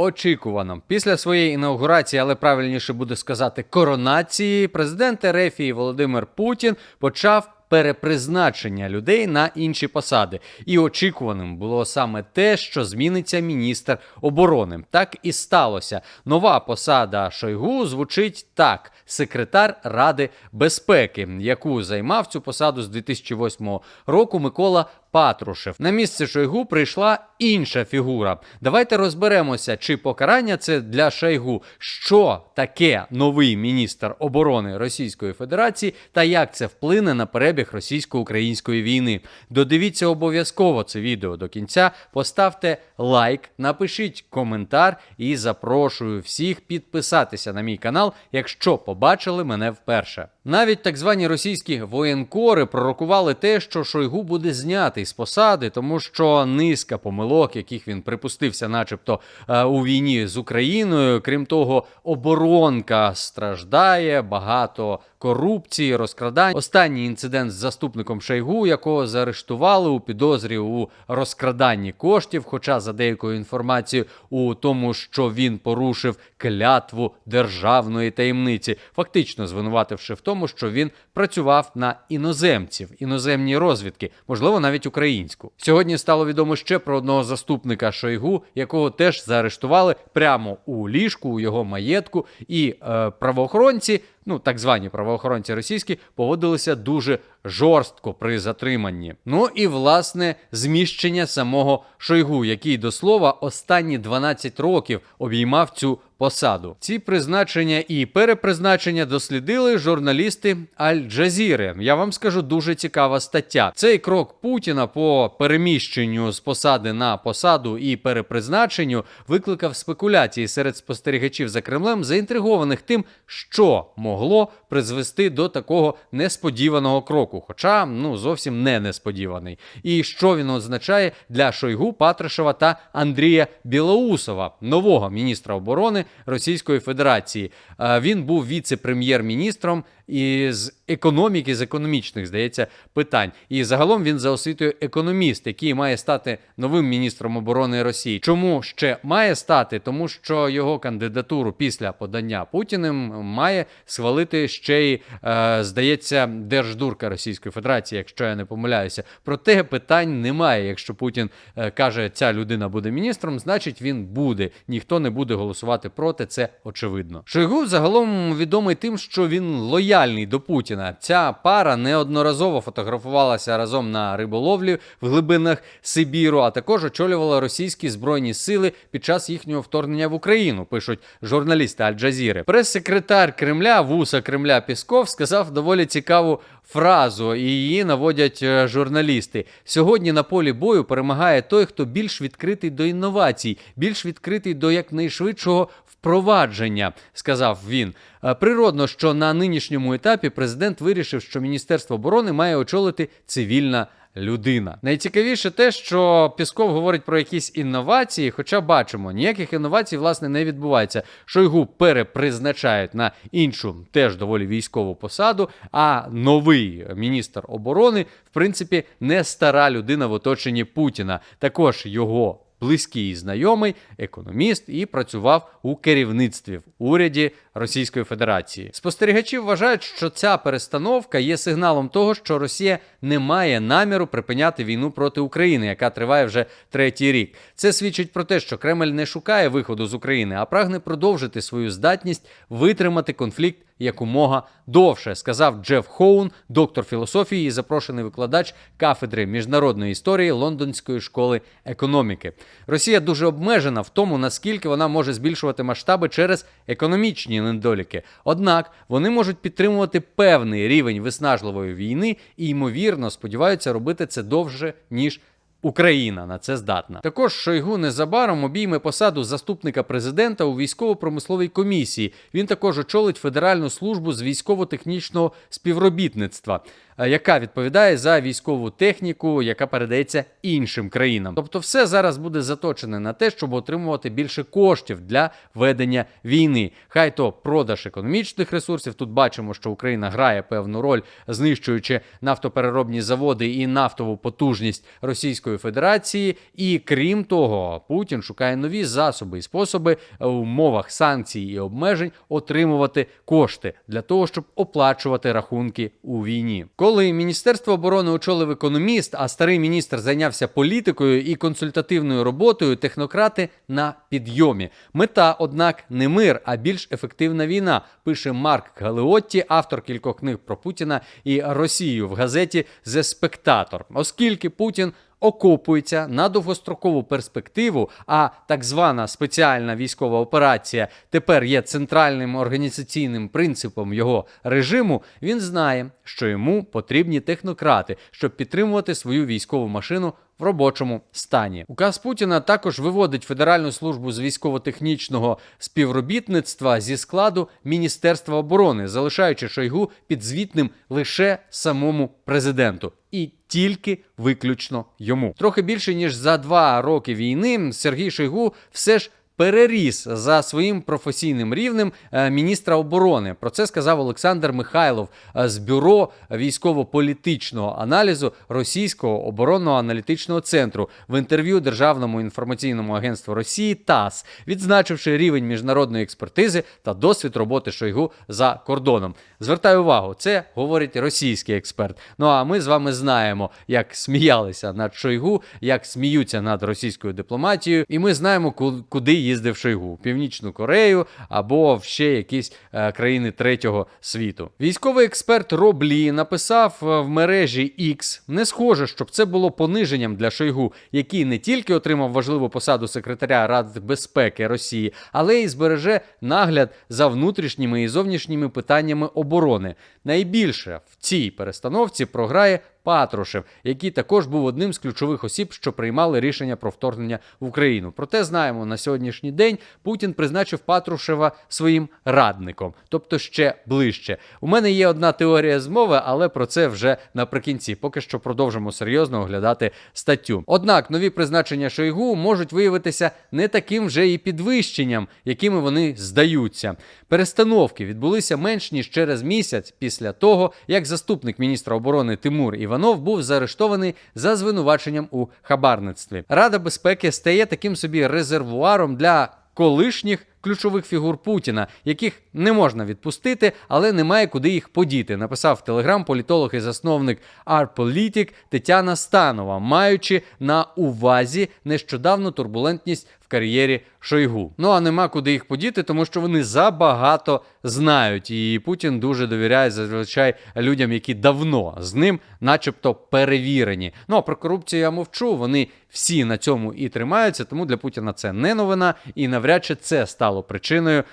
Очікувано після своєї інаугурації, але правильніше буде сказати коронації, президент Ерефії Володимир Путін почав перепризначення людей на інші посади. І очікуваним було саме те, що зміниться міністр оборони. Так і сталося. Нова посада Шойгу звучить так: секретар Ради безпеки, яку займав цю посаду з 2008 року Микола Патрушев. На місце Шойгу прийшла інша фігура. Давайте розберемося, чи покарання це для Шойгу, що таке новий міністр оборони Російської Федерації та як це вплине на перебіг російсько-української війни. Додивіться обов'язково це відео до кінця. Поставте лайк, напишіть коментар і запрошую всіх підписатися на мій канал, якщо побачили мене вперше. Навіть так звані російські воєнкори пророкували те, що Шойгу буде знятий з посади, тому що низка помилок, яких він припустився, начебто е, у війні з Україною. Крім того, оборонка страждає, багато корупції, розкрадань. Останній інцидент з заступником Шойгу, якого заарештували у підозрі у розкраданні коштів, хоча за деякою інформацією у тому, що він порушив клятву державної таємниці, фактично звинувативши в тому, що він працював на іноземців, іноземні розвідки, можливо, навіть українську. Сьогодні стало відомо ще про одного заступника Шойгу, якого теж заарештували прямо у ліжку, у його маєтку, і е, правоохоронці. Ну, так звані правоохоронці російські поводилися дуже жорстко при затриманні. Ну і власне зміщення самого Шойгу, який до слова останні 12 років обіймав цю посаду. Ці призначення і перепризначення дослідили журналісти Аль-Джазіри. Я вам скажу дуже цікава стаття. Цей крок Путіна по переміщенню з посади на посаду і перепризначенню викликав спекуляції серед спостерігачів за Кремлем, заінтригованих тим, що могло призвести до такого несподіваного кроку, хоча ну зовсім не несподіваний. І що він означає для Шойгу, Патришева та Андрія Білоусова, нового міністра оборони Російської Федерації. Е, Він був віце-прем'єр-міністром із економіки, з економічних, здається, питань. І загалом він за освітою економіст, який має стати новим міністром оборони Росії. Чому ще має стати? Тому що його кандидатуру після подання Путіним має схвалити ще й, е, здається, держдурка Російської Федерації, якщо я не помиляюся. Проте питань немає. Якщо Путін е, каже, ця людина буде міністром, значить він буде. Ніхто не буде голосувати проти. Це очевидно. Шойгу загалом відомий тим, що він лояльний до Путіна. Ця пара неодноразово фотографувалася разом на риболовлі в глибинах Сибіру, а також очолювала російські збройні сили під час їхнього вторгнення в Україну. Пишуть журналісти Аль-Джазіри. Прес-секретар Кремля, вуса Кремля Пісков, сказав доволі цікаву фразу, і її наводять е, журналісти. Сьогодні на полі бою перемагає той, хто більш відкритий до інновацій, більш відкритий до якнайшвидшого впровадження, сказав він. Е, Природно, що на нинішньому етапі президент вирішив, що Міністерство оборони має очолити цивільна. Людина найцікавіше те, що Пісков говорить про якісь інновації, хоча бачимо, ніяких інновацій власне не відбувається. Шойгу перепризначають на іншу, теж доволі військову посаду. А новий міністр оборони, в принципі, не стара людина в оточенні Путіна. Також його близький знайомий, економіст і працював у керівництві в уряді Російської Федерації. Спостерігачі вважають, що ця перестановка є сигналом того, що Росія не має наміру припиняти війну проти України, яка триває вже третій рік. Це свідчить про те, що Кремль не шукає виходу з України, а прагне продовжити свою здатність витримати конфлікт якомога довше, сказав Джеф Хоун, доктор філософії і запрошений викладач кафедри міжнародної історії Лондонської школи економіки. Росія дуже обмежена в тому, наскільки вона може збільшувати масштаби через економічні недоліки. Однак вони можуть підтримувати певний рівень виснажливої війни і ймовірно сподіваються робити це довше ніж. Україна на це здатна. Також Шойгу незабаром обійме посаду заступника президента у військово-промисловій комісії. Він також очолить Федеральну службу з військово-технічного співробітництва. Е, яка відповідає за військову техніку, яка передається іншим країнам. Тобто, все зараз буде заточене на те, щоб отримувати більше коштів для ведення війни. Хай то продаж економічних ресурсів. Тут бачимо, що Україна грає певну роль, знищуючи нафтопереробні заводи і нафтову потужність Російської Федерації. І крім того, Путін шукає нові засоби і способи в умовах санкцій і обмежень отримувати кошти для того, щоб оплачувати рахунки у війні. Коли міністерство оборони очолив економіст, а старий міністр зайнявся політикою і консультативною роботою, технократи на підйомі. Мета, однак, не мир, а більш ефективна війна. Пише Марк Галеотті, автор кількох книг про Путіна і Росію в газеті «The Spectator». Оскільки Путін окопується на довгострокову перспективу, а так звана спеціальна військова операція тепер є центральним організаційним принципом його режиму. Він знає, що йому потрібні технократи, щоб підтримувати свою військову машину. В робочому стані указ Путіна також виводить Федеральну службу з військово-технічного співробітництва зі складу Міністерства оборони, залишаючи Шойгу підзвітним лише самому президенту. І тільки виключно йому. Трохи більше ніж за два роки війни Сергій Шойгу все ж переріс за своїм професійним рівнем е, міністра оборони. Про це сказав Олександр Михайлов е, з бюро військово-політичного аналізу Російського оборонного аналітичного центру в інтерв'ю Державному інформаційному агентству Росії ТАСС, відзначивши рівень міжнародної експертизи та досвід роботи Шойгу за кордоном. Звертаю увагу, це говорить російський експерт. Ну а ми з вами знаємо, як сміялися над Шойгу, як сміються над російською дипломатією, і ми знаємо, ку- куди їздив Шойгу в Північну Корею або в ще якісь е, країни третього світу. Військовий експерт Роблі написав е, в мережі X, не схоже, щоб це було пониженням для Шойгу, який не тільки отримав важливу посаду секретаря Ради безпеки Росії, але й збереже нагляд за внутрішніми і зовнішніми питаннями оборони. Найбільше в цій перестановці програє Патрушев, який також був одним з ключових осіб, що приймали рішення про вторгнення в Україну. Проте знаємо, на сьогоднішній день Путін призначив Патрушева своїм радником, тобто ще ближче. У мене є одна теорія змови, але про це вже наприкінці. Поки що продовжимо серйозно оглядати статтю. Однак нові призначення Шойгу можуть виявитися не таким вже і підвищенням, якими вони здаються. Перестановки відбулися менш ніж через місяць після того, як заступник міністра оборони Тимур Іванов був заарештований за звинуваченням у хабарництві. Рада безпеки стає таким собі резервуаром для колишніх ключових фігур Путіна, яких не можна відпустити, але немає куди їх подіти. Написав в телеграм політолог і засновник Арполітік Тетяна Станова, маючи на увазі нещодавну турбулентність в кар'єрі Шойгу. Ну а нема куди їх подіти, тому що вони забагато знають. І Путін дуже довіряє зазвичай людям, які давно з ним, начебто, перевірені. Ну а про корупцію я мовчу. Вони всі на цьому і тримаються, тому для Путіна це не новина, і навряд чи це стало причиною е,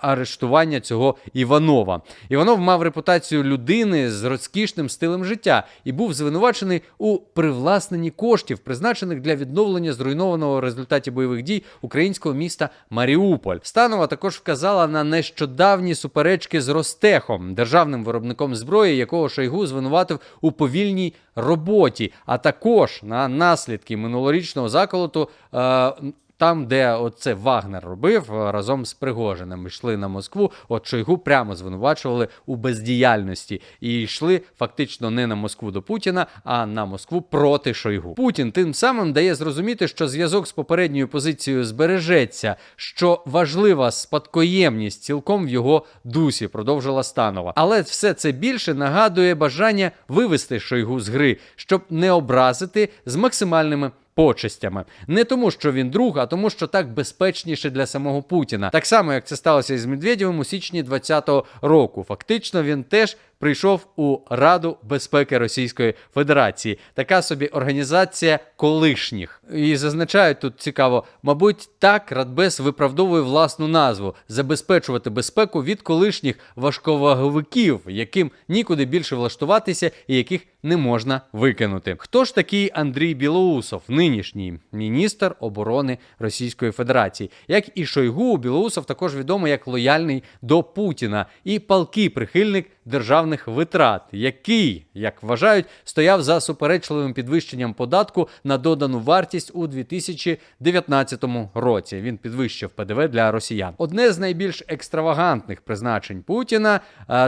арештування цього Іванова. Іванов мав репутацію людини з розкішним стилем життя і був звинувачений у привласненні коштів, призначених для відновлення зруйнованого в результаті бойових дій українського міста Маріуполь. Станова також вказала на нещодавні суперечки з Ростехом, державним виробником зброї, якого Шойгу звинуватив у повільній роботі, а також на наслідки минулорічного заколоту. Е, там, де оце Вагнер робив е, разом з Пригожиним, йшли на Москву. От Шойгу прямо звинувачували у бездіяльності і йшли фактично не на Москву до Путіна, а на Москву проти Шойгу. Путін тим самим дає зрозуміти, що зв'язок з попередньою позицією збережеться, що важлива спадкоємність цілком в його дусі, продовжила Станова. Але все це більше нагадує бажання вивести Шойгу з гри, щоб не образити з максимальними почестями. Не тому, що він друг, а тому, що так безпечніше для самого Путіна. Так само, як це сталося із Медведєвим у січні 2020 року. Фактично, він теж прийшов у Раду безпеки Російської Федерації. Така собі організація колишніх. І зазначають тут цікаво, мабуть, так Радбез виправдовує власну назву забезпечувати безпеку від колишніх важковаговиків, яким нікуди більше влаштуватися і яких не можна викинути. Хто ж такий Андрій Білоусов, нинішній міністр оборони Російської Федерації? Як і Шойгу, Білоусов також відомий як лояльний до Путіна і палкий прихильник державних державних витрат, який, як вважають, стояв за суперечливим підвищенням податку на додану вартість у 2019 році. Він підвищив ПДВ для росіян. Одне з найбільш екстравагантних призначень Путіна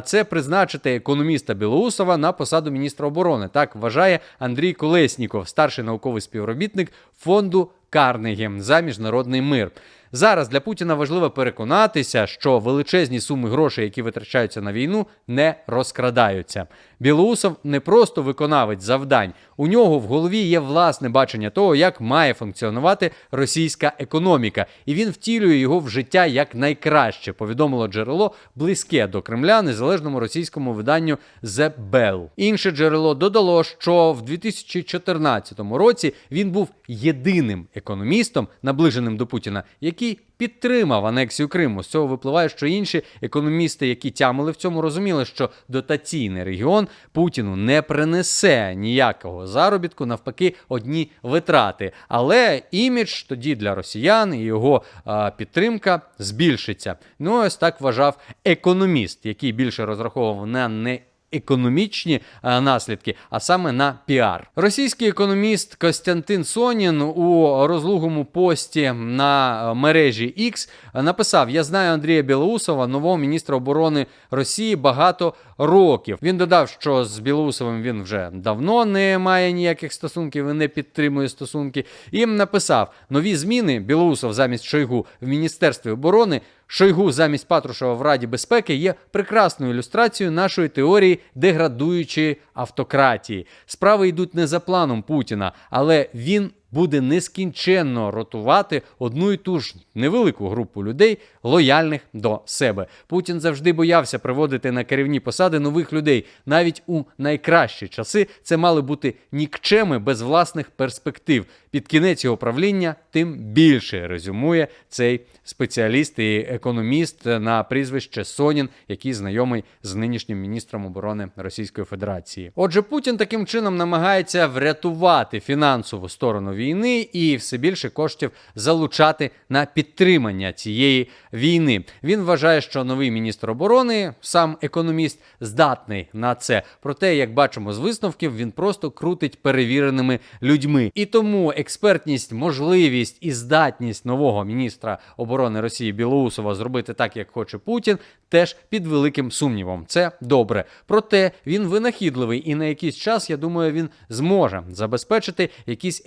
це призначити економіста Білоусова на посаду міністра оборони. Так вважає Андрій Колесніков, старший науковий співробітник фонду Карнегі за міжнародний мир. Зараз для Путіна важливо переконатися, що величезні суми грошей, які витрачаються на війну, не розкрадаються. Білоусов не просто виконавець завдань. У нього в голові є власне бачення того, як має функціонувати російська економіка, і він втілює його в життя як найкраще. Повідомило джерело близьке до Кремля незалежному російському виданню The Bell. Інше джерело додало, що в 2014 році він був єдиним економістом, наближеним до Путіна, який підтримав анексію Криму. З цього випливає, що інші економісти, які тямили в цьому, розуміли, що дотаційний регіон Путіну не принесе ніякого заробітку, навпаки, одні витрати. Але імідж тоді для росіян і його а, підтримка збільшиться. Ну ось так вважав економіст, який більше розраховував на не економічні е, наслідки, а саме на піар. Російський економіст Костянтин Сонін у розлугому пості на е, мережі X написав: Я знаю Андрія Білоусова, нового міністра оборони Росії, багато років. Він додав, що з Білоусовим він вже давно не має ніяких стосунків і не підтримує стосунки. І написав: нові зміни Білоусов замість Шойгу в міністерстві оборони. Шойгу замість Патрушева в Раді безпеки є прекрасною ілюстрацією нашої теорії деградуючої автократії. Справи йдуть не за планом Путіна, але він буде нескінченно ротувати одну і ту ж невелику групу людей, лояльних до себе. Путін завжди боявся приводити на керівні посади нових людей. Навіть у найкращі часи це мали бути нікчеми без власних перспектив. Під кінець його правління тим більше резюмує цей спеціаліст і економіст на прізвище Сонін, який знайомий з нинішнім міністром оборони Російської Федерації. Отже, Путін таким чином намагається врятувати фінансову сторону війни і все більше коштів залучати на підтримання цієї війни. Він вважає, що новий міністр оборони, сам економіст, здатний на це. Проте, як бачимо з висновків, він просто крутить перевіреними людьми. І тому експертність, можливість і здатність нового міністра оборони Росії Білоусова зробити так, як хоче Путін, теж під великим сумнівом. Це добре. Проте він винахідливий, і на якийсь час, я думаю, він зможе забезпечити якийсь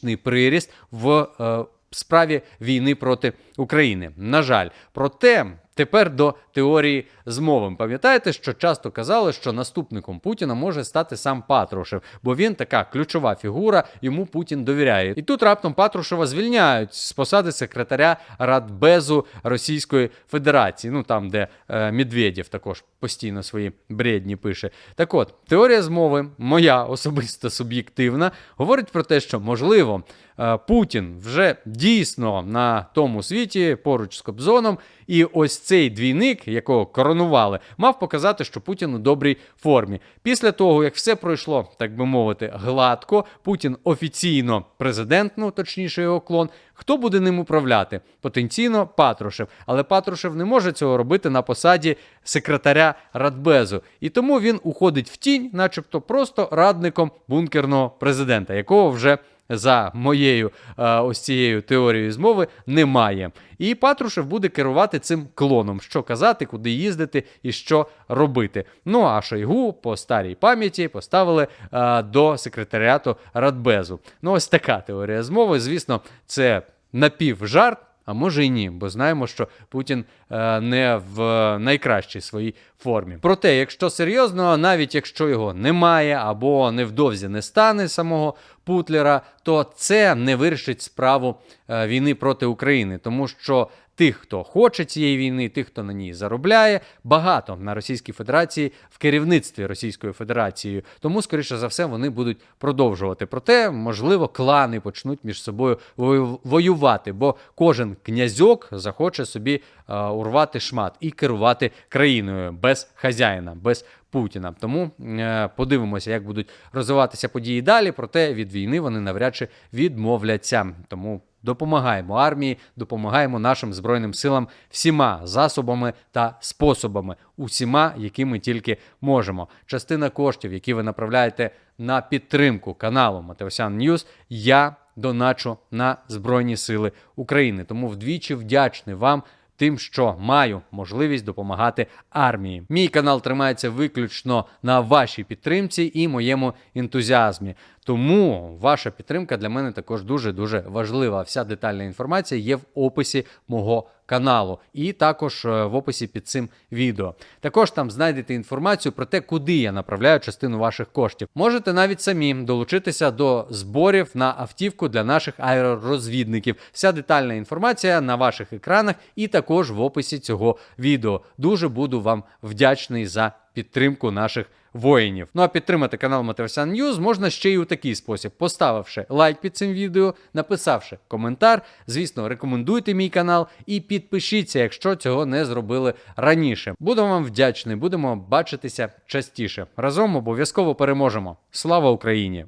економічний приріст в. Е, Справі війни проти України. На жаль, проте тепер до теорії змови. Пам'ятаєте, що часто казали, що наступником Путіна може стати сам Патрушев, бо він така ключова фігура, йому Путін довіряє. І тут раптом Патрушева звільняють з посади секретаря Радбезу Російської Федерації. Ну там, де е, Медведєв також постійно свої бредні пише. Так от, теорія змови, моя особисто суб'єктивна, говорить про те, що можливо. Е, Путін вже дійсно на тому світі поруч з Кобзоном, і ось цей двійник, якого коронували, мав показати, що Путін у добрій формі. Після того, як все пройшло, так би мовити, гладко, Путін офіційно президент, ну точніше його клон. Хто буде ним управляти? Потенційно Патрушев. Але Патрушев не може цього робити на посаді секретаря Радбезу. І тому він уходить в тінь, начебто просто радником бункерного президента, якого вже за моєю а, ось цією теорією змови немає. І Патрушев буде керувати цим клоном, що казати, куди їздити і що робити. Ну а Шойгу по старій пам'яті поставили а, до секретаріату Радбезу. Ну, ось така теорія змови. Звісно, це напівжарт. А може і ні, бо знаємо, що Путін е, не в найкращій своїй формі. Проте, якщо серйозно, навіть якщо його немає або невдовзі не стане самого Путлера, то це не вирішить справу е, війни проти України, тому що тих, хто хоче цієї війни, тих, хто на ній заробляє, багато на Російській Федерації в керівництві Російської Федерації. Тому, скоріше за все, вони будуть продовжувати. Проте, можливо, клани почнуть між собою вою- воювати, бо кожен князьок захоче собі е, урвати шмат і керувати країною без хазяїна, без Путіна. Тому е, подивимося, як будуть розвиватися події далі. Проте від війни вони навряд чи відмовляться. Тому допомагаємо армії, допомагаємо нашим збройним силам всіма засобами та способами, усіма, якими тільки можемо. Частина коштів, які ви направляєте на підтримку каналу Матеосян Ньюс, я доначу на Збройні Сили України. Тому вдвічі вдячний вам тим, що маю можливість допомагати армії. Мій канал тримається виключно на вашій підтримці і моєму ентузіазмі. Тому ваша підтримка для мене також дуже дуже важлива. Вся детальна інформація є в описі мого каналу, і також е, в описі під цим відео. Також там знайдете інформацію про те, куди я направляю частину ваших коштів. Можете навіть самі долучитися до зборів на автівку для наших аеророзвідників. Вся детальна інформація на ваших екранах і також в описі цього відео. Дуже буду вам вдячний за підтримку наших воїнів. Ну а підтримати канал Матевсян Ньюз можна ще й у такий спосіб, поставивши лайк під цим відео, написавши коментар. Звісно, рекомендуйте мій канал і підпишіться, якщо цього не зробили раніше. Буду вам вдячний, будемо бачитися частіше. Разом обов'язково переможемо. Слава Україні!